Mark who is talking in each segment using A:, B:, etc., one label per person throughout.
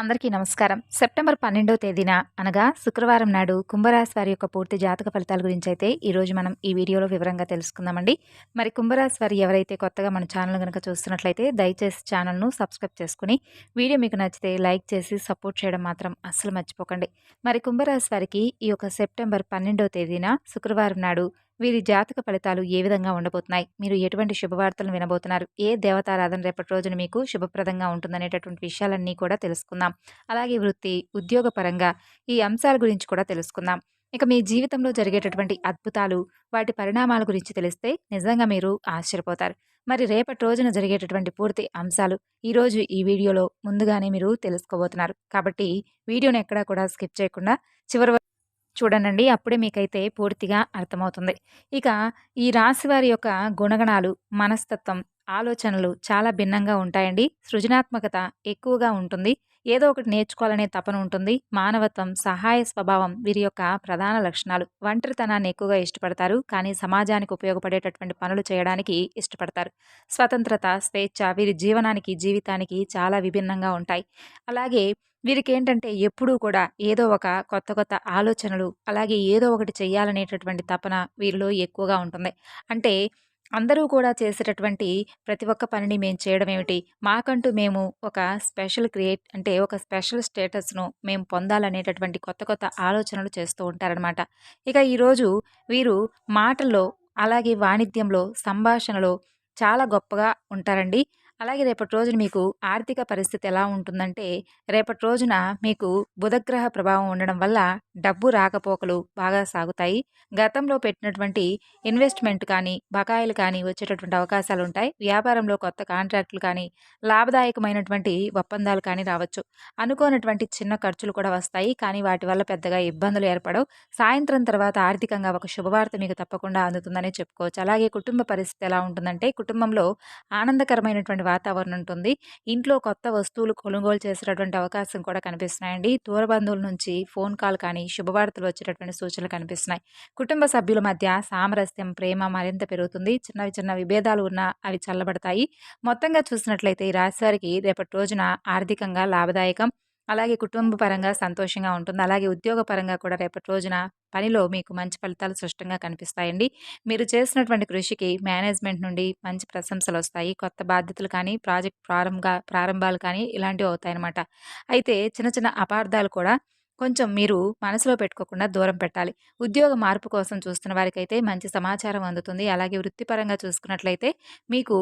A: అందరికీ నమస్కారం. సెప్టెంబర్ పన్నెండో తేదీన అనగా శుక్రవారం నాడు కుంభరాశి వారి యొక్క పూర్తి జాతక ఫలితాల గురించి అయితే ఈరోజు మనం ఈ వీడియోలో వివరంగా తెలుసుకుందామండి. మరి కుంభరాశి వారు ఎవరైతే కొత్తగా మన ఛానల్ కనుక చూస్తున్నట్లయితే దయచేసి ఛానల్ను సబ్స్క్రైబ్ చేసుకుని వీడియో మీకు నచ్చితే లైక్ చేసి సపోర్ట్ చేయడం మాత్రం అస్సలు మర్చిపోకండి. మరి కుంభరాశి వారికి ఈ యొక్క సెప్టెంబర్ పన్నెండో తేదీన శుక్రవారం నాడు వీరి జాతక ఫలితాలు ఏ విధంగా ఉండబోతున్నాయి? మీరు ఎటువంటి శుభవార్తలను వినబోతున్నారు? ఏ దేవతారాధన రేపటి రోజున మీకు శుభప్రదంగా ఉంటుందనేటటువంటి విషయాలన్నీ కూడా తెలుసుకుందాం. అలాగే వృత్తి ఉద్యోగ పరంగా ఈ అంశాల గురించి కూడా తెలుసుకుందాం. ఇక మీ జీవితంలో జరిగేటటువంటి అద్భుతాలు వాటి పరిణామాల గురించి తెలిస్తే నిజంగా మీరు ఆశ్చర్యపోతారు. మరి రేపటి రోజున జరిగేటటువంటి పూర్తి అంశాలు ఈరోజు ఈ వీడియోలో ముందుగానే మీరు తెలుసుకోబోతున్నారు. కాబట్టి వీడియోని ఎక్కడా కూడా స్కిప్ చేయకుండా చివరి చూడండి అప్పుడే మీకైతే పూర్తిగా అర్థమవుతుంది. ఇక ఈ రాశి వారి యొక్క గుణగణాలు మనస్తత్వం ఆలోచనలు చాలా భిన్నంగా ఉంటాయండి. సృజనాత్మకత ఎక్కువగా ఉంటుంది. ఏదో ఒకటి నేర్చుకోవాలనే తపన ఉంటుంది. మానవత్వం సహాయ స్వభావం వీరి యొక్క ప్రధాన లక్షణాలు. ఒంటరితనాన్ని ఎక్కువగా ఇష్టపడతారు. కానీ సమాజానికి ఉపయోగపడేటటువంటి పనులు చేయడానికి ఇష్టపడతారు. స్వతంత్రత స్వేచ్ఛ వీరి జీవనానికి జీవితానికి చాలా విభిన్నంగా ఉంటాయి. అలాగే వీరికి ఏంటంటే ఎప్పుడూ కూడా ఏదో ఒక కొత్త కొత్త ఆలోచనలు అలాగే ఏదో ఒకటి చేయాలనేటటువంటి తపన వీరిలో ఎక్కువగా ఉంటుంది. అంటే అందరూ కూడా చేసేటటువంటి ప్రతి ఒక్క పనిని మేము చేయడం ఏమిటి? మాకంటూ మేము ఒక స్పెషల్ క్రియేట్ అంటే ఒక స్పెషల్ స్టేటస్ను మేము పొందాలనేటటువంటి కొత్త కొత్త ఆలోచనలు చేస్తూ ఉంటారనమాట ఇక ఈరోజు వీరు మాటల్లో అలాగే వాణిజ్యంలో సంభాషణలో చాలా గొప్పగా ఉంటారండి. అలాగే రేపటి రోజున మీకు ఆర్థిక పరిస్థితి ఎలా ఉంటుందంటే రేపటి రోజున మీకు బుధగ్రహ ప్రభావం ఉండడం వల్ల డబ్బు రాకపోకలు బాగా సాగుతాయి. గతంలో పెట్టినటువంటి ఇన్వెస్ట్మెంట్ కానీ బకాయిలు కానీ వచ్చేటటువంటి అవకాశాలు ఉంటాయి. వ్యాపారంలో కొత్త కాంట్రాక్టులు కానీ లాభదాయకమైనటువంటి ఒప్పందాలు కానీ రావచ్చు. అనుకోనటువంటి చిన్న ఖర్చులు కూడా వస్తాయి. కానీ వాటి వల్ల పెద్దగా ఇబ్బందులు ఏర్పడవు. సాయంత్రం తర్వాత ఆర్థికంగా ఒక శుభవార్త మీకు తప్పకుండా అందుతుందని చెప్పుకోవచ్చు. అలాగే కుటుంబ పరిస్థితి ఎలా ఉంటుందంటే కుటుంబంలో ఆనందకరమైనటువంటి వాతావరణం ఉంటుంది ఇంట్లో కొత్త వస్తువులు కొనుగోలు చేసేటటువంటి అవకాశం కూడా కనిపిస్తున్నాయండి. దూర బంధువుల నుంచి ఫోన్ కాల్ కానీ శుభవార్తలు వచ్చేటటువంటి సూచనలు కనిపిస్తున్నాయి. కుటుంబ సభ్యుల మధ్య సామరస్యం ప్రేమ మరింత పెరుగుతుంది. చిన్నవి చిన్న విభేదాలు ఉన్నా అవి చల్లబడతాయి. మొత్తంగా చూసినట్లయితే ఈ రాశివారికి రేపటి రోజున ఆర్థికంగా లాభదాయకం అలాగే కుటుంబ పరంగా సంతోషంగా ఉంటుంది. అలాగే ఉద్యోగ పరంగా కూడా రేపటి రోజున పనిలో మీకు మంచి ఫలితాలు స్పష్టంగా కనిపిస్తాయండి. మీరు చేసినటువంటి కృషికి మేనేజ్మెంట్ నుండి మంచి ప్రశంసలు వస్తాయి. కొత్త బాధ్యతలు కానీ ప్రాజెక్ట్ ప్రారంభ ప్రారంభాలు కానీ ఇలాంటివి అవుతాయన్నమాట. అయితే చిన్న చిన్న అపార్థాలు కూడా కొంచెం మీరు మనసులో పెట్టుకోకుండా దూరం పెట్టాలి. ఉద్యోగ మార్పు కోసం చూస్తున్న వారికైతే మంచి సమాచారం అందుతుంది. అలాగే వృత్తిపరంగా చూసుకున్నట్లయితే మీకు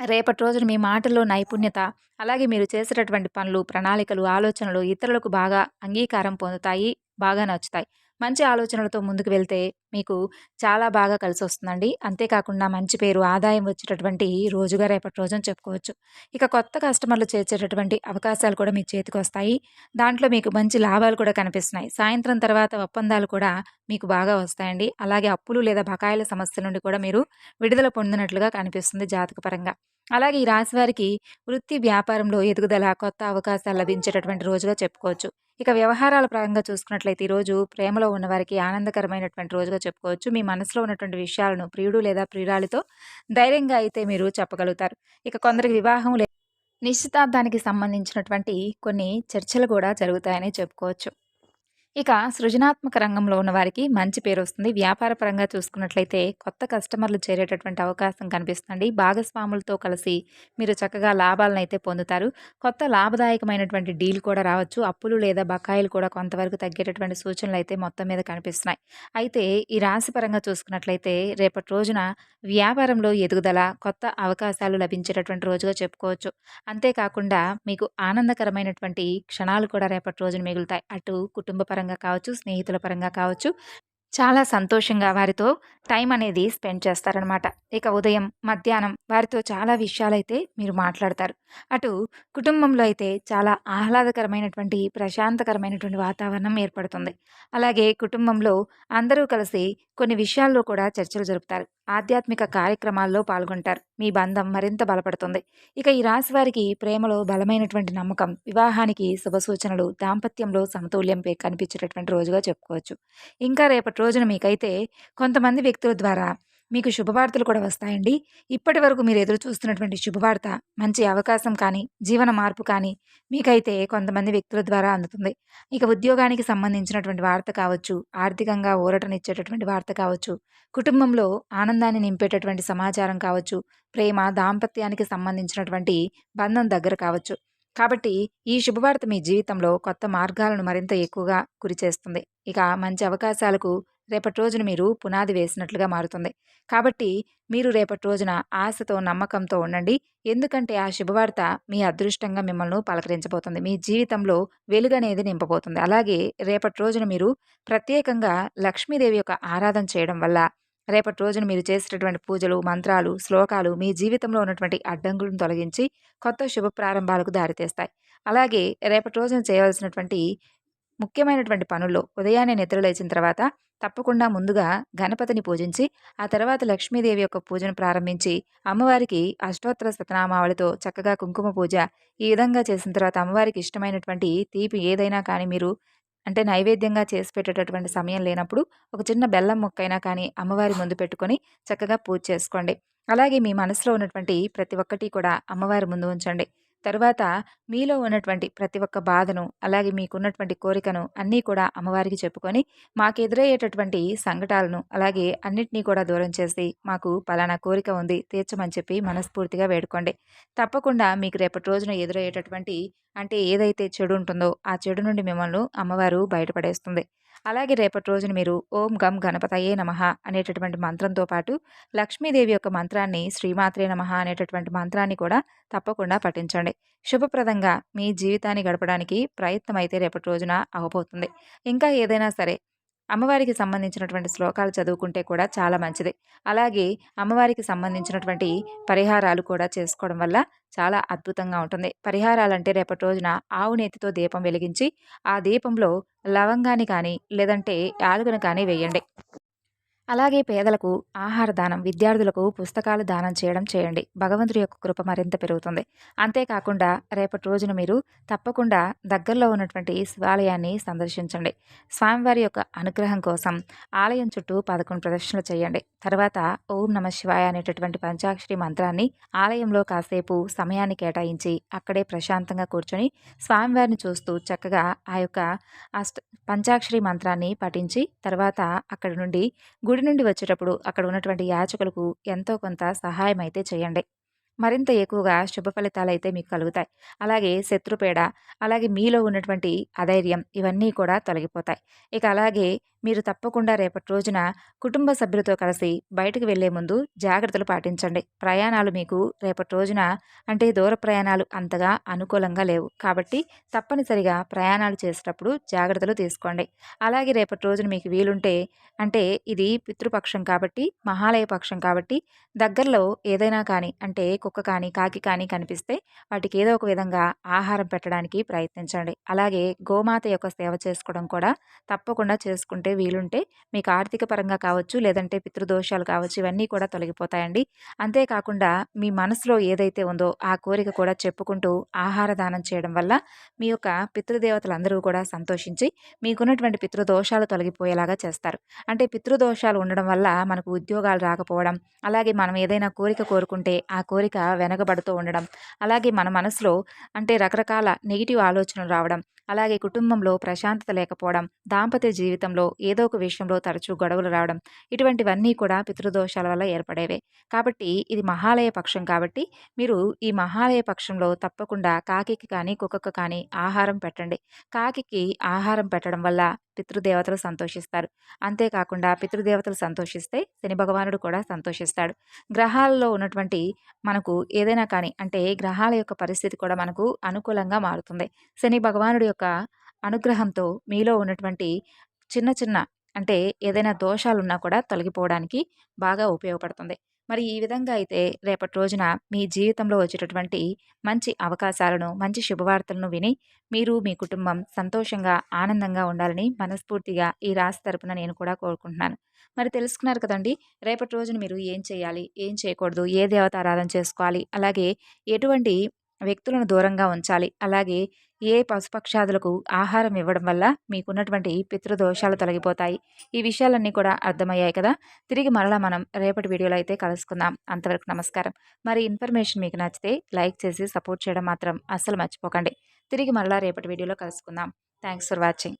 A: రేపటి రోజున మీ మాటల్లో నైపుణ్యత అలాగే మీరు చేసేటటువంటి పనులు ప్రణాళికలు ఆలోచనలు ఇతరులకు బాగా అంగీకారం పొందుతాయి బాగా నచ్చుతాయి. మంచి ఆలోచనలతో ముందుకు వెళ్తే మీకు చాలా బాగా కలిసి వస్తుందండి అంతేకాకుండా మంచి పేరు ఆదాయం వచ్చేటటువంటి రోజుగా రేపటి రోజున చెప్పుకోవచ్చు. ఇక కొత్త కస్టమర్లు చేర్చేటటువంటి అవకాశాలు కూడా మీ చేతికి వస్తాయి. దాంట్లో మీకు మంచి లాభాలు కూడా కనిపిస్తున్నాయి. సాయంత్రం తర్వాత ఒప్పందాలు కూడా మీకు బాగా వస్తాయండి. అలాగే అప్పులు లేదా బకాయిల సమస్య నుండి కూడా మీరు విడుదల పొందినట్లుగా కనిపిస్తుంది జాతకపరంగా అలాగే ఈ రాశి వారికి వృత్తి వ్యాపారంలో ఎదుగుదల కొత్త అవకాశాలు లభించేటటువంటి రోజుగా చెప్పుకోవచ్చు. ఇక వ్యవహారాల పరంగా చూసుకున్నట్లయితే ఈరోజు ప్రేమలో ఉన్నవారికి ఆనందకరమైనటువంటి రోజుగా చెప్పుకోవచ్చు. మీ మనసులో ఉన్నటువంటి విషయాలను ప్రియుడు లేదా ప్రియురాలితో ధైర్యంగా అయితే మీరు చెప్పగలుగుతారు. ఇక కొందరికి వివాహం నిశ్చితార్థానికి సంబంధించినటువంటి కొన్ని చర్చలు కూడా జరుగుతాయని చెప్పుకోవచ్చు. ఇక సృజనాత్మక రంగంలో ఉన్న వారికి మంచి పేరు వస్తుంది. వ్యాపార పరంగా చూసుకున్నట్లయితే కొత్త కస్టమర్లు చేరేటటువంటి అవకాశం కనిపిస్తుంది భాగస్వాములతో కలిసి మీరు చక్కగా లాభాలను అయితే పొందుతారు. కొత్త లాభదాయకమైనటువంటి డీల్ కూడా రావచ్చు. అప్పులు లేదా బకాయిలు కూడా కొంతవరకు తగ్గేటటువంటి సూచనలు అయితే మొత్తం మీద కనిపిస్తున్నాయి. అయితే ఈ రాశి పరంగా చూసుకున్నట్లయితే రేపటి రోజున వ్యాపారంలో ఎదుగుదల కొత్త అవకాశాలు లభించేటటువంటి రోజుగా చెప్పుకోవచ్చు. అంతేకాకుండా మీకు ఆనందకరమైనటువంటి క్షణాలు కూడా రేపటి రోజున మిగులుతాయి. అటు కుటుంబ పరంగా కావచ్చు స్నేహితుల పరంగా కావచ్చు చాలా సంతోషంగా వారితో టైం అనేది స్పెండ్ చేస్తారనమాట. ఇక ఉదయం మధ్యాహ్నం వారితో చాలా విషయాలైతే మీరు మాట్లాడతారు. అటు కుటుంబంలో అయితే చాలా ఆహ్లాదకరమైనటువంటి ప్రశాంతకరమైనటువంటి వాతావరణం ఏర్పడుతుంది. అలాగే కుటుంబంలో అందరూ కలిసి కొన్ని విషయాల్లో కూడా చర్చలు జరుపుతారు. ఆధ్యాత్మిక కార్యక్రమాల్లో పాల్గొంటారు. మీ బంధం మరింత బలపడుతుంది. ఇక ఈ రాశి వారికి ప్రేమలో బలమైనటువంటి నమ్మకం వివాహానికి శుభ సూచనలు దాంపత్యంలో సమతుల్యం కనిపించేటటువంటి రోజుగా చెప్పుకోవచ్చు. ఇంకా రేపటి రోజున మీకైతే కొంతమంది వ్యక్తుల ద్వారా మీకు శుభవార్తలు కూడా వస్తాయండి. ఇప్పటి వరకు మీరు ఎదురు చూస్తున్నటువంటి శుభవార్త, మంచి అవకాశం కానీ, జీవన మార్పు కానీ మీకైతే కొంతమంది వ్యక్తుల ద్వారా అందుతుంది. ఇక ఉద్యోగానికి సంబంధించినటువంటి వార్త కావచ్చు, ఆర్థికంగా ఊరటనిచ్చేటటువంటి వార్త కావచ్చు, కుటుంబంలో ఆనందాన్ని నింపేటటువంటి సమాచారం కావచ్చు, ప్రేమ, దాంపత్యానికి సంబంధించినటువంటి బంధం దగ్గర కావచ్చు. కాబట్టి ఈ శుభవార్త మీ జీవితంలో కొత్త మార్గాలను మరింత ఎక్కువగా గురిచేస్తుంది. ఇక మంచి అవకాశాలకు రేపటి రోజున మీరు పునాది వేసినట్లుగా మారుతుంది. కాబట్టి మీరు రేపటి రోజున ఆశతో, నమ్మకంతో ఉండండి. ఎందుకంటే ఆ శుభవార్త మీ అదృష్టంగా మిమ్మల్ని పలకరించబోతుంది. మీ జీవితంలో వెలుగనేది నింపబోతుంది. అలాగే రేపటి రోజున మీరు ప్రత్యేకంగా లక్ష్మీదేవి యొక్క ఆరాధన చేయడం వల్ల రేపటి రోజున మీరు చేసేటటువంటి పూజలు, మంత్రాలు, శ్లోకాలు మీ జీవితంలో ఉన్నటువంటి అడ్డంకులను తొలగించి కొత్త శుభ ప్రారంభాలకు దారితీస్తాయి. అలాగే రేపటి రోజున చేయవలసినటువంటి ముఖ్యమైనటువంటి పనుల్లో ఉదయాన్నే నిద్ర లేచిన తర్వాత తప్పకుండా ముందుగా గణపతిని పూజించి ఆ తర్వాత లక్ష్మీదేవి యొక్క పూజను ప్రారంభించి అమ్మవారికి అష్టోత్తర శతనామావళితో చక్కగా కుంకుమ పూజ ఈ విధంగా చేసిన తర్వాత అమ్మవారికి ఇష్టమైనటువంటి తీపి ఏదైనా కానీ మీరు అంటే నైవేద్యంగా చేసి పెట్టేటటువంటి సమయం లేనప్పుడు ఒక చిన్న బెల్లం ముక్కైనా కానీ అమ్మవారి ముందు పెట్టుకొని చక్కగా పూజ చేసుకోండి. అలాగే మీ మనసులో ఉన్నటువంటి ప్రతి ఒక్కటి కూడా అమ్మవారి ముందు ఉంచండి. తరువాత మీలో ఉన్నటువంటి ప్రతి ఒక్క బాధను అలాగే మీకున్నటువంటి కోరికను అన్నీ కూడా అమ్మవారికి చెప్పుకొని మాకు ఎదురయ్యేటటువంటి సంఘటాలను అలాగే అన్నిటినీ కూడా దూరం చేసి మాకు పలానా కోరిక ఉంది తీర్చమని చెప్పి మనస్ఫూర్తిగా వేడుకోండి. తప్పకుండా మీకు రేపటి రోజున ఎదురయ్యేటటువంటి అంటే ఏదైతే చెడు ఉంటుందో ఆ చెడు నుండి మిమ్మల్ని అమ్మవారు బయటపడేస్తుంది. అలాగే రేపటి రోజున మీరు ఓం గం గణపతయే నమ అనేటటువంటి మంత్రంతో పాటు లక్ష్మీదేవి యొక్క మంత్రాన్ని శ్రీమాత్రే నమ అనేటటువంటి మంత్రాన్ని కూడా తప్పకుండా పఠించండి. శుభప్రదంగా మీ జీవితాన్ని గడపడానికి ప్రయత్నం అయితే రేపటి రోజున అవబోతుంది. ఇంకా ఏదైనా సరే అమ్మవారికి సంబంధించినటువంటి శ్లోకాలు చదువుకుంటే కూడా చాలా మంచిది. అలాగే అమ్మవారికి సంబంధించినటువంటి పరిహారాలు కూడా చేసుకోవడం వల్ల చాలా అద్భుతంగా ఉంటుంది. పరిహారాలంటే రేపటి రోజున ఆవు నేతితో దీపం వెలిగించి ఆ దీపంలో లవంగాన్ని కానీ లేదంటే యాలుగను కానీ వేయండి. అలాగే పేదలకు ఆహార దానం విద్యార్థులకు పుస్తకాలు దానం చేయడం చేయండి. భగవంతుడి యొక్క కృప మరింత పెరుగుతుంది. అంతేకాకుండా రేపటి రోజున మీరు తప్పకుండా దగ్గరలో ఉన్నటువంటి శివాలయాన్ని సందర్శించండి. స్వామివారి యొక్క అనుగ్రహం కోసం ఆలయం చుట్టూ పదకొండు ప్రదర్శనలు చేయండి. తర్వాత ఓం నమ శివాయ అనేటటువంటి పంచాక్షరి మంత్రాన్ని ఆలయంలో కాసేపు సమయాన్ని కేటాయించి అక్కడే ప్రశాంతంగా కూర్చొని స్వామివారిని చూస్తూ చక్కగా ఆ యొక్క అష్ట పంచాక్షరి మంత్రాన్ని పఠించి తర్వాత అక్కడి నుండి గుడి నుండి వచ్చేటప్పుడు అక్కడ ఉన్నటువంటి యాచకులకు ఎంతో కొంత సహాయం అయితే చేయండి. మరింత ఎక్కువగా శుభ ఫలితాలు అయితే మీకు కలుగుతాయి. అలాగే శత్రుపేడ అలాగే మీలో ఉన్నటువంటి అధైర్యం ఇవన్నీ కూడా తొలగిపోతాయి. ఇక అలాగే మీరు తప్పకుండా రేపటి రోజున కుటుంబ సభ్యులతో కలిసి బయటకు వెళ్ళే ముందు జాగ్రత్తలు పాటించండి. ప్రయాణాలు మీకు రేపటి రోజున అంటే దూర ప్రయాణాలు అంతగా అనుకూలంగా లేవు. కాబట్టి తప్పనిసరిగా ప్రయాణాలు చేసేటప్పుడు జాగ్రత్తలు తీసుకోండి. అలాగే రేపటి రోజున మీకు వీలుంటే అంటే ఇది పితృపక్షం కాబట్టి మహాలయ పక్షం కాబట్టి దగ్గరలో ఏదైనా కానీ అంటే కుక్క కానీ కాకి కానీ కనిపిస్తే వాటికి ఏదో ఒక విధంగా ఆహారం పెట్టడానికి ప్రయత్నించండి. అలాగే గోమాత యొక్క సేవ చేసుకోవడం కూడా తప్పకుండా చేసుకుంటే వీలుంటే మీకు ఆర్థిక పరంగా కావచ్చు లేదంటే పితృదోషాలు కావచ్చు ఇవన్నీ కూడా తొలగిపోతాయండి. అంతేకాకుండా మీ మనసులో ఏదైతే ఉందో ఆ కోరిక కూడా చెప్పుకుంటూ ఆహార దానం చేయడం వల్ల మీ యొక్క పితృదేవతలందరూ కూడా సంతోషించి మీకున్నటువంటి పితృదోషాలు తొలగిపోయేలాగా చేస్తారు. అంటే పితృదోషాలు ఉండడం వల్ల మనకు ఉద్యోగాలు రాకపోవడం అలాగే మనం ఏదైనా కోరిక కోరుకుంటే ఆ కోరిక వెనకబడుతూ ఉండడం అలాగే మన మనసులో అంటే రకరకాల నెగిటివ్ ఆలోచనలు రావడం అలాగే కుటుంబంలో ప్రశాంతత లేకపోవడం దాంపత్య జీవితంలో ఏదో ఒక విషయంలో తరచూ గొడవలు రావడం ఇటువంటివన్నీ కూడా పితృదోషాల వల్ల ఏర్పడేవే. కాబట్టి ఇది మహాలయ పక్షం కాబట్టి మీరు ఈ మహాలయ పక్షంలో తప్పకుండా కాకికి కానీ కుక్కకు కానీ ఆహారం పెట్టండి. కాకికి ఆహారం పెట్టడం వల్ల పితృదేవతలు సంతోషిస్తారు. అంతేకాకుండా పితృదేవతలు సంతోషిస్తే శని భగవానుడు కూడా సంతోషిస్తాడు. గ్రహాలలో ఉన్నటువంటి మనకు ఏదైనా కానీ అంటే గ్రహాల యొక్క పరిస్థితి కూడా మనకు అనుకూలంగా మారుతుంది. శని భగవానుడి యొక్క అనుగ్రహంతో మీలో ఉన్నటువంటి చిన్న చిన్న అంటే ఏదైనా దోషాలున్నా కూడా తొలగిపోవడానికి బాగా ఉపయోగపడుతుంది. మరి ఈ విధంగా అయితే రేపటి రోజున మీ జీవితంలో వచ్చేటటువంటి మంచి అవకాశాలను మంచి శుభవార్తలను విని మీరు మీ కుటుంబం సంతోషంగా ఆనందంగా ఉండాలని మనస్ఫూర్తిగా ఈ రాశి తరపున నేను కూడా కోరుకుంటున్నాను. మరి తెలుసుకున్నారు కదండి రేపటి రోజున మీరు ఏం చేయాలి ఏం చేయకూడదు ఏ దేవత ఆరాధన చేసుకోవాలి అలాగే ఎటువంటి వ్యక్తులను దూరంగా ఉంచాలి. అలాగే ఏ పశుపక్షాదులకు ఆహారం ఇవ్వడం వల్ల మీకున్నటువంటి పితృదోషాలు తొలగిపోతాయి. ఈ విషయాలన్నీ కూడా అర్థమయ్యాయి కదా! తిరిగి మరలా మనం రేపటి వీడియోలో అయితే కలుసుకుందాం. అంతవరకు నమస్కారం. మరి ఇన్ఫర్మేషన్ మీకు నచ్చితే లైక్ చేసి సపోర్ట్ చేయడం మాత్రం అస్సలు మర్చిపోకండి. తిరిగి మరలా రేపటి వీడియోలో కలుసుకుందాం. Thanks for watching.